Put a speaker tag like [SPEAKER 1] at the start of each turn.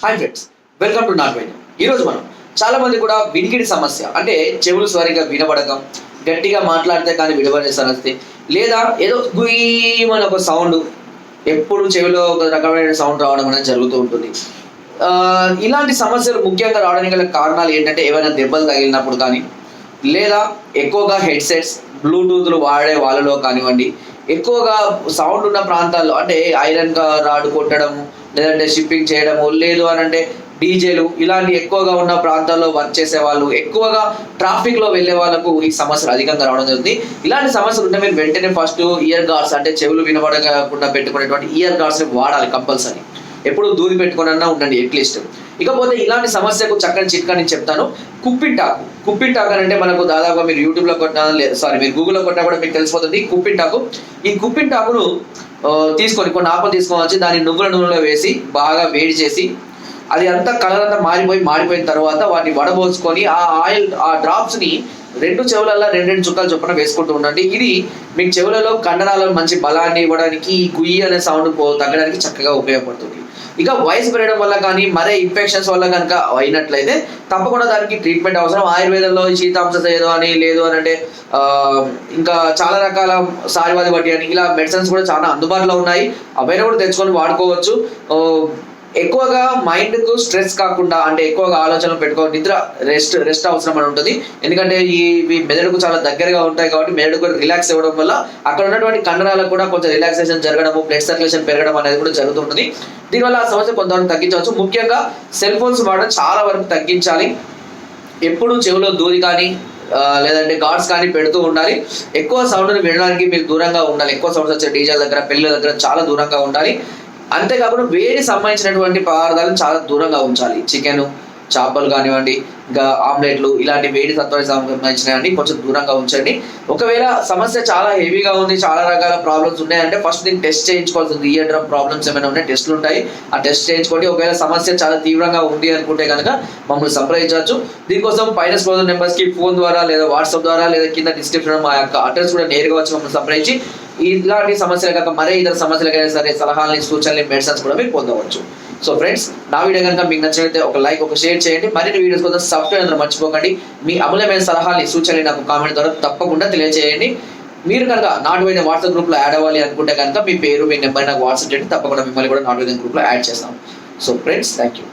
[SPEAKER 1] Hi friends welcome to నాట్ వైద్యం ఈరోజు మనం చాలా మంది కూడా వినికిడి సమస్య అంటే చెవులు సరిగా వినబడకం గట్టిగా మాట్లాడితే కానీ వినబడే సమస్య లేదా ఏదో గుయ్యమని ఒక సౌండ్ ఎప్పుడు చెవిలో ఒక రకమైన సౌండ్ రావడం అనేది జరుగుతూ ఉంటుంది. ఇలాంటి సమస్యలు ముఖ్యంగా రావడానికి గల కారణాలు ఏంటంటే ఏమైనా దెబ్బలు తగిలినప్పుడు కానీ లేదా ఎక్కువగా హెడ్సెట్స్ బ్లూటూత్లు వాడే వాళ్ళలో కానివ్వండి ఎక్కువగా సౌండ్ ఉన్న ప్రాంతాల్లో అంటే ఐరన్ రాడ్ కొట్టడము లేదంటే షిప్పింగ్ చేయడము లేదు అని అంటే డీజేలు ఇలాంటి ఎక్కువగా ఉన్న ప్రాంతాల్లో వర్క్ చేసే వాళ్ళు ఎక్కువగా ట్రాఫిక్లో వెళ్ళే వాళ్ళకు ఈ సమస్యలు అధికంగా రావడం జరుగుతుంది. ఇలాంటి సమస్యలు ఉంటే మీరు వెంటనే ఫస్ట్ ఇయర్ గార్డ్స్ అంటే చెవులు వినబడకుండా పెట్టుకునేటువంటి ఇయర్ గార్డ్స్ వాడాలి కంపల్సరీ ఎప్పుడు దూది పెట్టుకున్నా ఉండండి అట్లీస్ట్ ఇకపోతే ఇలాంటి సమస్యకు చక్కని చిట్కా నేను చెప్తాను కుప్పింటాకు కుప్పింటాకు అని అంటే మనకు దాదాపుగా మీరు యూట్యూబ్లో కొట్టినా సారీ మీరు గూగుల్లో కొట్టినా కూడా మీకు తెలిసిపోతుంది. కుప్పింటాకు ఈ కుప్పిన్ టాకును తీసుకొని కొన్ని ఆపలు తీసుకొని వచ్చి దాన్ని నువ్వుల నూనెలో వేసి బాగా వేడి చేసి అది అంతా కలర్ అంతా మారిపోయి మారిపోయిన తర్వాత వాటిని వడబోసుకొని ఆ ఆయిల్ ఆ డ్రాప్స్ని రెండు చెవులలో రెండు రెండు చుక్కలు చొప్పున వేసుకుంటూ ఉండండి. ఇది మీకు చెవులలో కండరాలను మంచి బలాన్ని ఇవ్వడానికి ఈ గుయ్యి అనే సౌండ్ తగ్గడానికి చక్కగా ఉపయోగపడుతుంది. ఇక వయసు పెరగడం వల్ల కానీ మరే ఇన్ఫెక్షన్స్ వల్ల కనుక అయినట్లయితే తప్పకుండా దానికి ట్రీట్మెంట్ అవసరం. ఆయుర్వేదంలో ఈ శీతాంశ ఏదో అని లేదు అని అంటే ఇంకా చాలా రకాల సారివాది బట్టి అని ఇలా మెడిసిన్స్ కూడా చాలా అందుబాటులో ఉన్నాయి. అవైనా కూడా తెచ్చుకొని వాడుకోవచ్చు. ఎక్కువగా మైండ్కు స్ట్రెస్ కాకుండా అంటే ఎక్కువగా ఆలోచనలు పెట్టుకో నిద్ర రెస్ట్ రెస్ట్ అవసరం అని ఉంటుంది. ఎందుకంటే ఈ ఇవి మెదడుకు చాలా దగ్గరగా ఉంటాయి కాబట్టి మెదడుకు రిలాక్స్ ఇవ్వడం వల్ల అక్కడ ఉన్నటువంటి కండరాలకు కూడా కొంచెం రిలాక్సేషన్ జరగడము బ్లడ్ సర్క్యులేషన్ పెరగడం అనేది కూడా జరుగుతుంటుంది. దీనివల్ల ఆ సమస్య కొంతవరకు తగ్గించవచ్చు. ముఖ్యంగా సెల్ ఫోన్స్ వాడడం చాలా వరకు తగ్గించాలి. ఎప్పుడు చెవిలో దూది కానీ లేదంటే గాడ్స్ కానీ పెడుతూ ఉండాలి. ఎక్కువ సౌండ్ని వినడానికి మీరు దూరంగా ఉండాలి. ఎక్కువ సౌండ్స్ వచ్చే డీజే దగ్గర పెళ్ళి దగ్గర చాలా దూరంగా ఉండాలి. అంతేకాకుండా వేడి సంబంధించినటువంటి పదార్థాలను చాలా దూరంగా ఉంచాలి. చికెన్ చేపలు కానివ్వండి ఇంకా ఆమ్లెట్లు ఇలాంటి వేడి తత్వానికి సంబంధించినవి కొంచెం దూరంగా ఉంచండి. ఒకవేళ సమస్య చాలా హెవీగా ఉంది చాలా రకాల ప్రాబ్లమ్స్ ఉన్నాయంటే ఫస్ట్ దీన్ని టెస్ట్ చేయించుకోవాల్సి ఉంది ఇయర్ డ్రమ్ ప్రాబ్లమ్స్ ఏమైనా ఉన్నాయి టెస్ట్లు ఉంటాయి. ఆ టెస్ట్ చేయించుకోండి. ఒకవేళ సమస్య చాలా తీవ్రంగా ఉంది అనుకుంటే కనుక మమ్మల్ని సంప్రదించవచ్చు. దీనికోసం పైన స్పోజర్ నెంబర్స్కి ఫోన్ ద్వారా లేదా వాట్సాప్ ద్వారా లేదా కింద డిస్క్రిప్షన్ మా యొక్క అడ్రస్ కూడా నేరుగా వచ్చి మమ్మల్ని సంప్రదించి ఇలాంటి సమస్యలు కాక మరే ఇతర సమస్యలకైనా సరే సలహాలని సూచనలు మెడిసిన్స్ కూడా మీరు పొందవచ్చు. సో ఫ్రెండ్స్ నా వీడియో కనుక మీకు నచ్చినట్లయితే ఒక లైక్ ఒక షేర్ చేయండి. మరిన్ని వీడియోస్ కోసం సబ్స్క్రైబ్ అందరూ మర్చిపోకండి. మీ అమూల్యమైన సలహాలు సూచనలు నాకు కామెంట్ ద్వారా తప్పకుండా తెలియజేయండి మీరు కనుక నాటు వైద్య వాట్సాప్ గ్రూప్లో యాడ్ అవ్వాలి అనుకుంటే కనుక మీ పేరు మీ నెంబర్ నాకు వాట్సాప్ చేయండి. తప్పకుండా మిమ్మల్ని కూడా నాటు వైద్య గ్రూప్లో యాడ్ చేస్తాం. So friends thank you